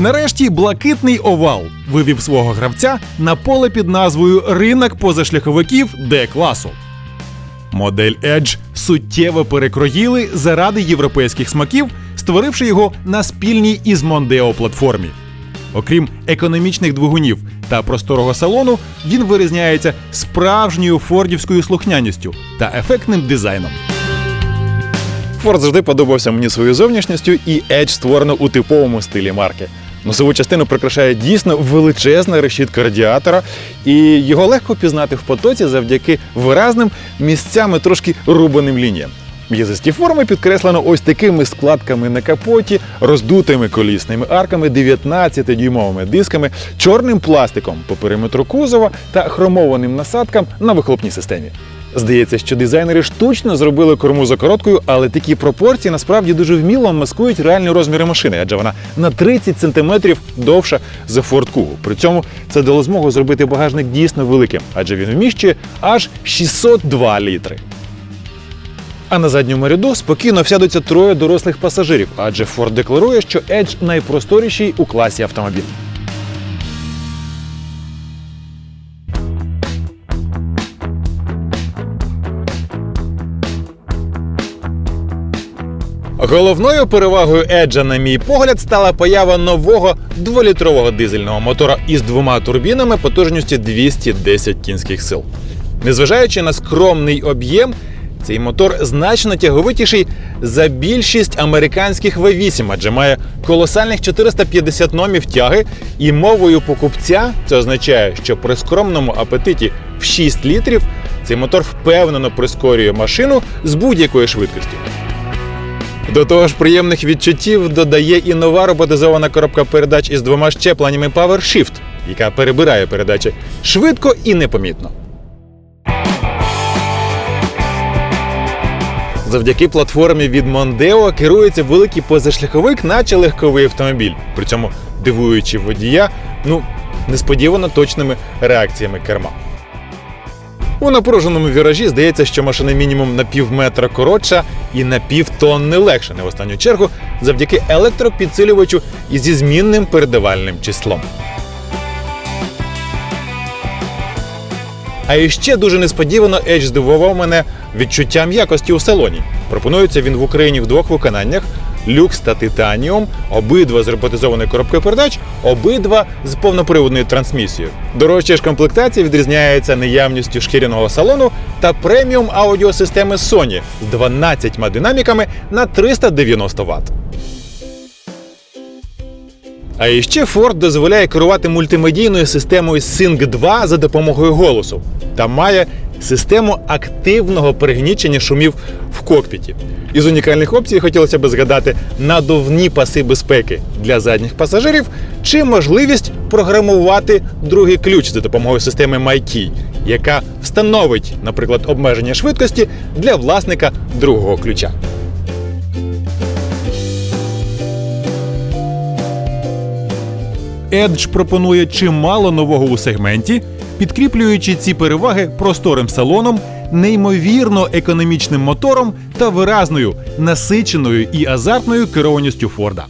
Нарешті блакитний овал вивів свого гравця на поле під назвою Ринок позашляховиків Д-класу. Модель Edge суттєво перекроїли заради європейських смаків, створивши його на спільній із Mondeo платформі. Окрім економічних двигунів та просторого салону, він вирізняється справжньою фордівською слухняністю та ефектним дизайном. Форд завжди подобався мені своєю зовнішністю, і Edge створено у типовому стилі марки. Носову частину прикрашає дійсно величезна решітка радіатора, і його легко пізнати в потоці завдяки виразним місцями трошки рубаним лініям. М'язисті форми підкреслено ось такими складками на капоті, роздутими колісними арками, 19-дюймовими дисками, чорним пластиком по периметру кузова та хромованим насадкам на вихлопній системі. Здається, що дизайнери штучно зробили корму за короткою, але такі пропорції насправді дуже вміло маскують реальні розміри машини, адже вона на 30 см довша за Ford Kuga. При цьому це дало змогу зробити багажник дійсно великим, адже він вміщує аж 602 літри. А на задньому ряду спокійно всядуться троє дорослих пасажирів, адже Ford декларує, що Edge найпросторіший у класі автомобіль. Головною перевагою Edge, на мій погляд, стала поява нового дволітрового дизельного мотора із двома турбінами потужністю 210 кінських сил. Незважаючи на скромний об'єм, цей мотор значно тяговитіший за більшість американських V8, адже має колосальних 450 номів тяги, і мовою покупця це означає, що при скромному апетиті в 6 літрів цей мотор впевнено прискорює машину з будь-якої швидкості. До того ж, приємних відчуттів додає і нова роботизована коробка передач із двома щепленнями PowerShift, яка перебирає передачі швидко і непомітно. Завдяки платформі від Mondeo керується великий позашляховик, наче легковий автомобіль, при цьому дивуючи водія, ну несподівано точними реакціями керма. У напруженому віражі здається, що машина мінімум на пів метра коротша і на півтонни легше, не в останню чергу, завдяки електропідсилювачу і зі змінним передавальним числом. А іще дуже несподівано Edge здивував мене відчуттям якості у салоні. Пропонується він в Україні в двох виконаннях: люкс та титаніум, обидва з роботизованою коробкою передач, обидва з повноприводною трансмісією. Дорожча ж комплектація відрізняється наявністю шкіряного салону та преміум аудіосистеми Sony з 12 динаміками на 390 Вт. А іще Ford дозволяє керувати мультимедійною системою Sync 2 за допомогою голосу та має систему активного перегнічення шумів в кокпіті. Із унікальних опцій хотілося б згадати надувні паси безпеки для задніх пасажирів чи можливість програмувати другий ключ за допомогою системи MyKey, яка встановить, наприклад, обмеження швидкості для власника другого ключа. Edge пропонує чимало нового у сегменті, підкріплюючи ці переваги просторим салоном, неймовірно економічним мотором та виразною, насиченою і азартною керованістю Форда.